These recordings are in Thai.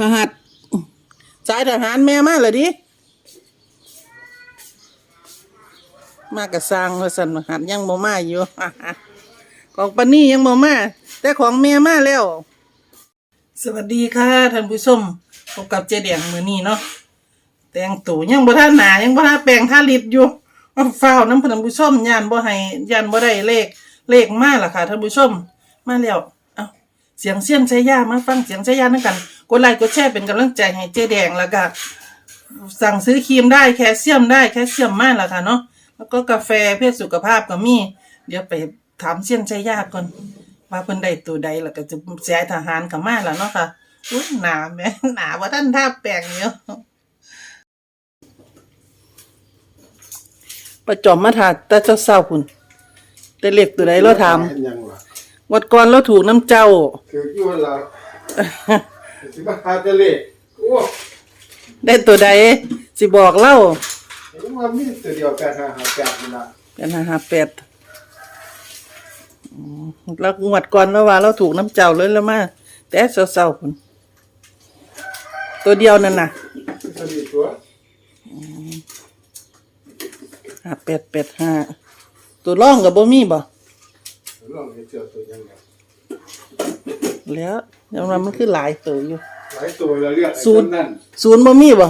รหัสสายทหารแม่มากเหรอดิมากระสร้างว่าสันรหัสยังบ่มาอยู่ของปนี่ยังบ่มาแต่ของแม่มาแล้ว สวัสดีค่ะท่านผู้ชมพบกับเจดียงมือนี้เนาะแต่งตัวยังบ่ท่าหนายังบ่ท่าแปลงท่าลิดอยู่เฝ้าน้ำท่านผู้ชมยานบ่ให้ยานบ่ได้เลขเลขมาล่ะค่ะท่านผู้ชมมาแล้ว เสียงเสียงใช้ยามาฟังเสียงใช้ยานั่นกันกดไลค์กดแชร์เป็นกำลังใจให้เจแดงแล้วก็สั่งซื้อครีมได้แคลเซียมได้แคลเซียมมากล่ะค่ะเนาะแล้วก็กาแฟเพื่อสุขภาพก็มี เดี๋ยวไปถามเสียงใช้ยาก่อนว่าเพิ่นได้ตัวใดแล้วก็จะเสียทหารกับมาแล้วเนาะค่ะอุ้ยหนาแม่หนาว่าท่านท่าแปลงเยอะประจอมมาถาแต่เจ้าเศร้าคุณแต่เล็กตัวใดเราถาม วะวัดก่อนเราถูกน้ำเจ้า ถืออยู่ละสิมาหาแต่เลขโอ้ได้ตัวใดสิบอกเล่าเห็นว่ามีตัวเดียวแปดห้าห้าแปดนี่ละเป็นห้าห้าแปดอืมแล้วงวดก่อนแล้วว่า เราถูกน้ำเจ้าเลยแล้วมาแต่เศร้าๆคุณตัวเดียวนั่นน่ะตัวนี้ตัวห้าแปดแปดห้าตัวร่องกับบ่มีบ่ ลองให้เจอตัวยังไงแล้วเดี๋ยวมันมันคือหลายตัวอยู่ หลายตัวแล้วเรียกไอ้ศูนย์ต้นั่นศูนย์บ่มีบ่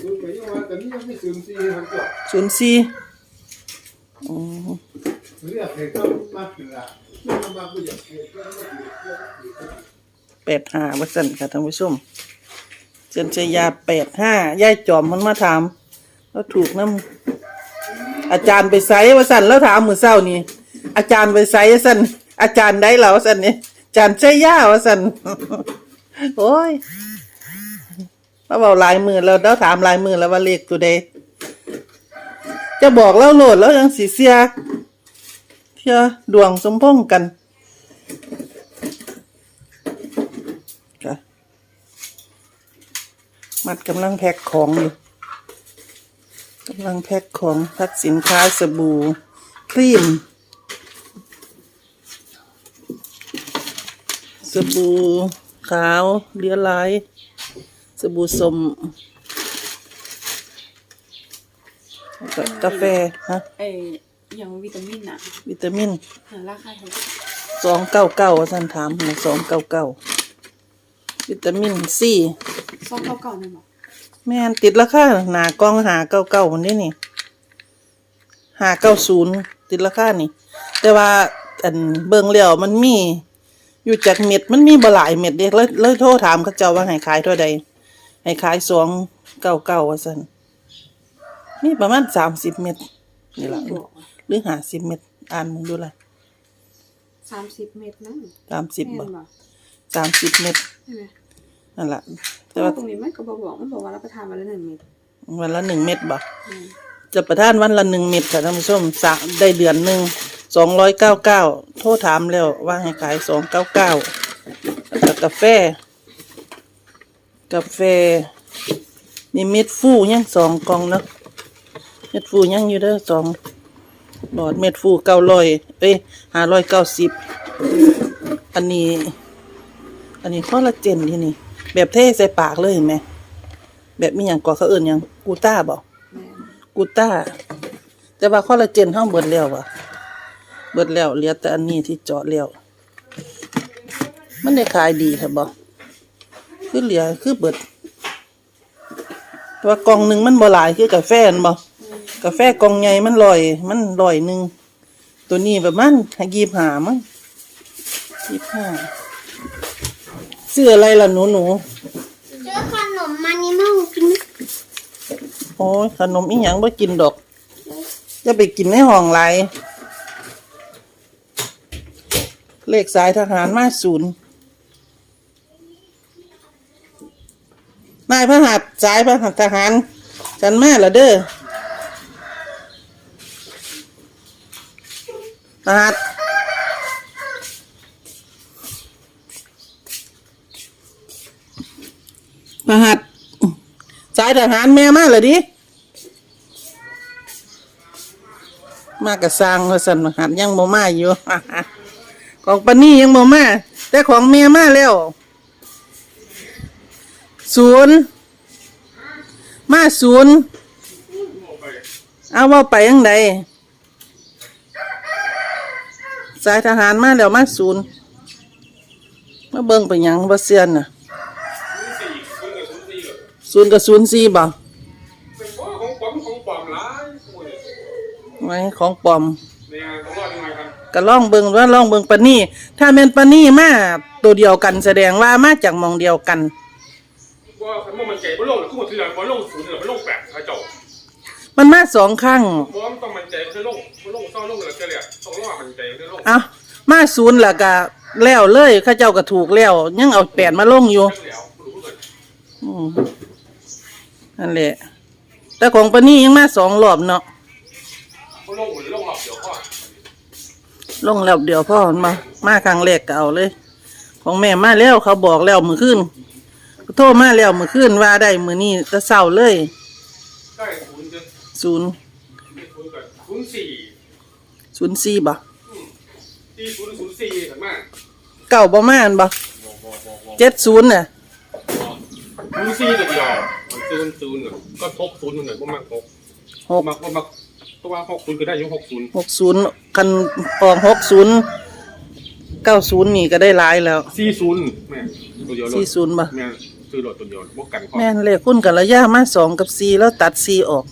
ศูนย์ไปยังว่าแต่นี่ยังไม่ศูนย์สี่ครับตัวศูนย์สี่อืมเรียกให้ต้นมากขึ้นละนี่มันมาผู้ใหญ่เกิดก็ไม่ดีก็ดีก็ดีแปดห้าว่าสั่นค่ะท่านผู้ชมเจนชยาแปดห้าย่ายจอมมันมาถาม แล้วถูกน้ำอาจารย์ไปไซว่าสั่นแล้วถามมือเศร้านี่ อาจารย์ไปไซว่สันอาจารย์ได้แล้วว่าสั่นนี่อาจารย์ใช่ย่าวสันโอ้ยมาบอกลายมือแล้วแล้วถามลายมือแล้วว่าเลขตัวใดจะบอกแล้วโหลดแล้วยังสีเสียเที่ยดวงสมพงกันค่ะมัดกำลังแพ็คของอยู่กำลังแพ็คของพ็คสินค้าสบู่ครีม บู่ขาวเลียลายสบู่สมแล้วก็กาแฟฮะเอ้ยอย่างวิตามินอะวิตามินหาราคาเท่าไหร่สองเก้าเก้าท่านถามสองเก้าเก้าวิตามินซีซองเก่าๆนั่นหรอแม่นติดราคาหนากล้องหาเก้าเก้ามันนี่นี่หาเก้าศูนย์ติดราคานี่ แต่ว่าอันเบิ่งแล้วมันมี อยู่จากเม็ดมันมีบ่หลายเม็ดเด็กเลยเลยโทรถามเขาเจ้าว่าให้ขายเท่าใดให้ขายสองเก้าเก้าว่าซั่นมีประมาณสามสิบเม็ดนี่ล่ะหรือห้าสิบเม็ดอ่านมึงดูละสามสิบเมตรนั่นสามสิบแม่บ่นบ่สามสิบเม็ดใช่ไหมนั่นล่ะเพแต่ราะว่าว่าตรงนี้มันก็บอกบอกมันบอกว่ารับประทานวันละหนึ่งเมตรวันละหนึ่งเม็ดบ่อืม จะประทานวันละหนึ่งเม็ดค่ะท่านผู้ชมสะได้เดือนหนึ่งสองร้อยเก้าเก้าโทรถามแล้วว่าให้ขายสองเก้าเก้าแล้วก็กาแฟ กาแฟมีเม็ดฟูยังสองกล่องเนาะเม็ดฟูยังอยู่เด้อสองหลอดเม็ดฟูเก้าร้อยเอ้ยห้าร้อยเก้าสิบอันนี้ อันนี้คอลลาเจนที่นี่ แบบเทใส่ปากเลยเห็นไหมแบบมีอย่างก่อเขาเอื่นยังกูต้าบอก กูต้า แต่ว่าคอลลาเจนห้องเบิดแล้ววะเบิดแล้วเหลือแต่อันนี้ที่เจาะแล้ว มันได้ขายดีครับบ่คือเหลือคือเบิดแต่ว่ากล่องหนึ่งมันบ่หลายคือกาแฟนั่นบ่กาแฟกล่องใหญ่มันลอย มันลอยหนึ่งตัวนี้ประมาณยี่สิบหามั้งยี่สิบห้าซื้ออะไรล่ะหนูหนู ซื้อขนมมานิมอลกิ โอ้ยขนมอีหยังบ่กินดอกจะไปกินในห้องไรเลขสายทหารมาศูนย์นายพระหัตสายพระหัตทหาร ฉันมาละเด้อทหารพระหัตายทหารแม่มาและดิมากระสร้างว่าสันหัดยังบ่มาอยู่ของปนี่ยังบ่มาแต่ของเมียมาแล้วศูนย์มาศูนย์เอาว่าไปยังไงสายทหารมาแล้วมาศูนย์มาเบิ่งไปยังบ่เซียนน่ะ ศูนย์กับศูนย์สี่บ่ของปลอมของปลอมหลายโอ้ยไว้ของปลอมเนี่ยต้องรอดยังไงกันก็ลองเบิ่งว่าลองเบิ่งปานนี้ถ้าแม่นปานนี้มาตัวเดียวกันแสดงว่ามาจากหมองเดียวกัน ว่าคันว่ามันใจบ่ลงคือหมดทีละบ่ลงศูนย์ทีละบ่ลงแปดพระเจ้ามันมาสองครั้งบ่มันต้องมันใจมันจะลงบ่ลงเศร้าลงแล้วเฉลี่ยต้องรอมันใจมันจะลงเอามาศูนย์แล้วก็แล้วเลยเข้าเจ้าก็ถูกแล้ว ยังเอาแปดมาลงอยู่แล้วรู้เกินอืม นั่นแหละ แต่ของปานี้ยังมาสองรอบเนาะลงหมือนลงหลอกเดี๋ยวพ่อลงแล้วเดี๋ยวพ่อมันมามาครั้งแรกก็เอาเลย ของแม่มาแล้วเขาบอกแล้วมือขึ้นโทรมาแล้วมือขึ้นว่าได้มือนี้จะเศร้าเลยได้ศูนย์จะศูนย์ศูนย์กับศูนย์สี่ศูนย์สี่บ่ที่ศูนย์ศูนย์สี่เห็นไหมเก่าประมาณบ่เจ็ดศูนย์น่ะศูนย์สี่ตัวเดียว มันศูนย์ศูนย์ก็ทบศูนย์หนึ่งบ่มากหกหกมักบ่มักตัวหกศูนย์ก็ได้อยู่หกศูนย์หกศูนย์คันออกหกศูนย์เก้าศูนย์นี่ก็ได้หลายแล้วสี่ศูนย์แม่ตัวเดียวรถสี่ศูนย์บ่แม่ซื้อรถตัวเดียวบ่กันพ่อแม่นเลขคุณกับระยะมาสองกับสี่แล้วตัดสี่ออก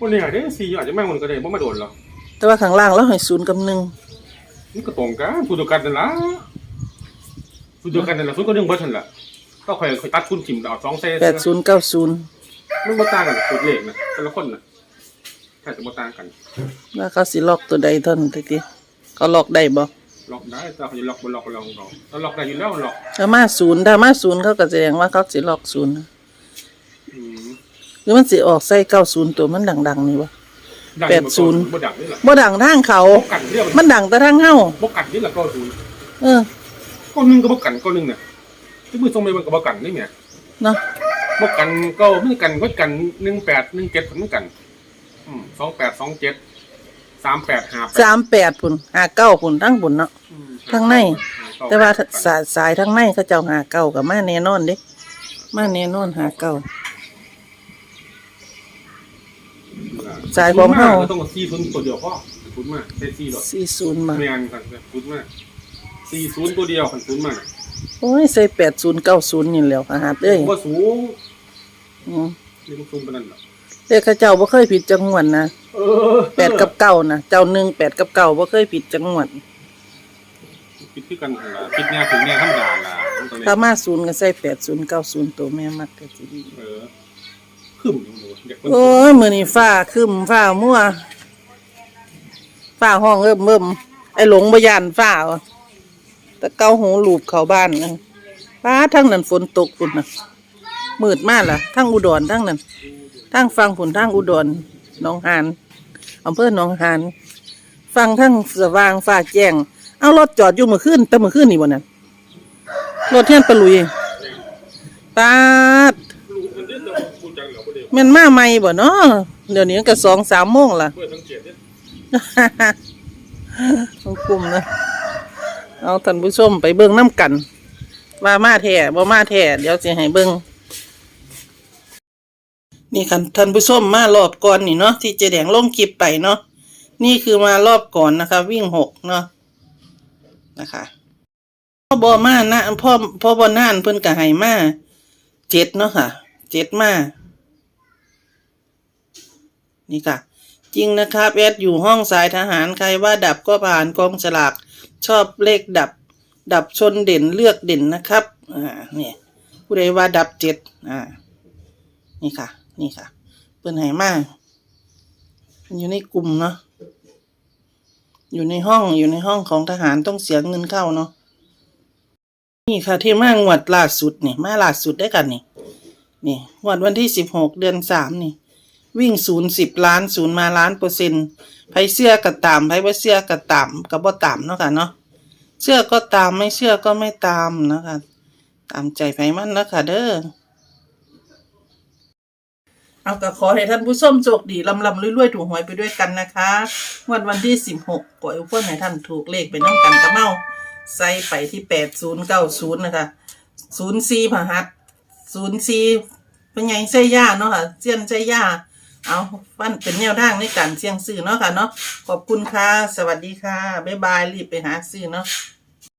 วันนี้เด้สี่อาจจะแม่งมันก็ได้บ่มาโดนหรอกแต่ว่าข้างล่างแล้วให้ศูนย์กับหนึ่งนี่ก็ตรงกันสูตรเดียวกันนั่นล่ะสูตรเดียวกันนั่นล่ะสูตรก็เรื่องเบิดนั่นล่ะ ก็ค่อยค่อยตัดทุนถิ่มเอาสองเซนแปดศูนย์เก้าศูนย์มันบ่ต่างกันสูตรเลขนะแต่ละคนน่ะแค่จะบ่ต่างกันว่าเขาสิล็อกตัวใดเท่านั้นทีเขาล็อกได้บ่ล็อกได้แต่เขาจะล็อกบ่ล็อกก็ลองเราถ้าล็อกได้อยู่แล้วล็อกถ้ามาศูนย์ถ้ามาศูนย์เขาก็แสดงว่าเขาสิล็อกศูนย์อืมหรือมันสิออกใส่เก้าศูนย์ตัวมันดังๆนี่วะดังแปดศูนย์ บ่ดังนี่ล่ะบ่ดังทางเขา บ่กันเรียกมันดังแต่ทางเฮาบ่กันนี่ล่ะก็ศูนย์เออ ก็หนึงก็บ่กันก็หนึงน่ะ ที่มือส่งไปมันก็บ่กันนี่แหมเนาะบ่กันก็มันกันก็กัน18 17ผลมันกันอืม28 27 38 58สามแปดพุ่นห้าเก้าพุ่นทั้งพุ่นเนาะข้างใน แต่ว่าสายสายทางในเขาเจ้าหาเก้ากับมาแน่นอนเด้มาแน่นอนหาเก้าสายของเฮาต้องซีศูนย์ตัวเดียวพ่อศูนย์มากใช้ซีหรอสี่ศูนย์มาไม่งานกันศูนย์มากซีศูนย์ตัวเดียวกันศูนย์มาก โอ้ยใส่แปดศูนย์เก้าศูนย์นี่แหล้วอาหารเอ้ยว่าสูงอืมนี่มันสูงปานนั้นเหรอเลขเขาเจ้าบ่เคยผิดจังหวัดนะเออแปดกับเก้านะเจ้าหนึ่งแปดกับเก้าบ่เคยผิดจังหวัดคิดคือกันหั่นล่ะคิดแนวถึงแนวธรรมดาล่ะมันก็เลยถ้ามาศูนย์ก็ใส่แปดศูนย์เก้าศูนย์ตัวแม่มักก็สิดี เออขึ้นอยู่หนูเด็กมันโอ้ยมื้อนี้ฟ้าครึ้มฟ้ามัวฟ้าห้องเอิ่มเบิ่มไอ้หลงบ่ย่านฟ้าวะแต่เกาหูลูบเข้าบ้านนะฟ้าทั้งนั้นฝนตกพุ่นน่ะมืดมากล่ะทั้งอุดรทั้งนั้นทั้งฟังผุนทั้งอุดรหนองหานอำเภอหนองหานฟังทั้งสว่างฟ้าแจ้ง เอารถจอดอยู่เมื่อคืนแต่เมื่อคืนนี่บ่นั่นรถเทียนปะลุยตาดรู้มันเด้อแต่พูดจังเหรอบ่ได้แม่นมาใหม่บ่เนาะเดี๋ยวนี้ก็สองสามโมงละเพื่อสังเกตเด้อต้องคุมนะ เอาท่านผู้ชมไปเบิ่งน้ำกัน ว่ามาแท้บ่มาแท้เดี๋ยวสิให้เบิ่งนี่คันท่านผู้ชมมารอบก่อนนี่เนาะที่เจแดงลงคลิปไปเนาะนี่คือมารอบก่อนนะคะ วิ่งหกเนาะนะคะพ่อบอมานะพ่อพ่อบอนานเพิ่นก็ให้มาเจ็ดเนาะค่ะเจ็ดมานี่ค่ะ จริงนะครับแอดอยู่ห้องสายทหารใครว่าดับก็ผ่านกองฉลาก ชอบเลขดับ ดับชนเด่นเลือกเด่นนะครับ อ่าเนี่ยผู้ใดว่าดับเจ็ดอ่า นี่ค่ะ นี่ค่ะ เปิ้นไหมากมันอยู่ในกลุ่มเนาะอยู่ในห้องอยู่ในห้องของทหารต้องเสียเงินเข้าเนาะนี่ค่ะ ที่มางวดล่าสุดนี่มาล่าสุดได้กันนี่นี่งวดวันที่สิบหกเดือนสามนี่ วิ่งศูนย์สิบล้านศูนย์มาล้านเปอร์เซ็นต์ไผเสื้อก็ตามไผบ่เสื้อก็ตามก็บ่ตามเนาะค่ะเนาะเชื่อก็ตามไม่เชื่อก็ไม่ตามนะคะตามใจไผมันแล้วค่ะเด้อเอาก็ขอให้ท่านผู้ชมโชคดีลำลำรวยๆถูกหวยไปด้วยกันนะคะวันวันที่สิบหกขอให้เพื่อนให้ท่านถูกเลขไปน้องกันกระเมาใส่ไปที่แปดศูนย์เก้าศูนย์นะคะศูนย์สี่พหัสศูนย์สี่เป็นไงใช่ย่าเนาะค่ะเจียนใช่ย่า เอาฟันเป็นแนวทางในการเสี่ยงซื้อเนาะค่ะเนาะขอบคุณค่ะ สวัสดีค่ะ บ๊ายบายรีบไปหาซื้อเนาะ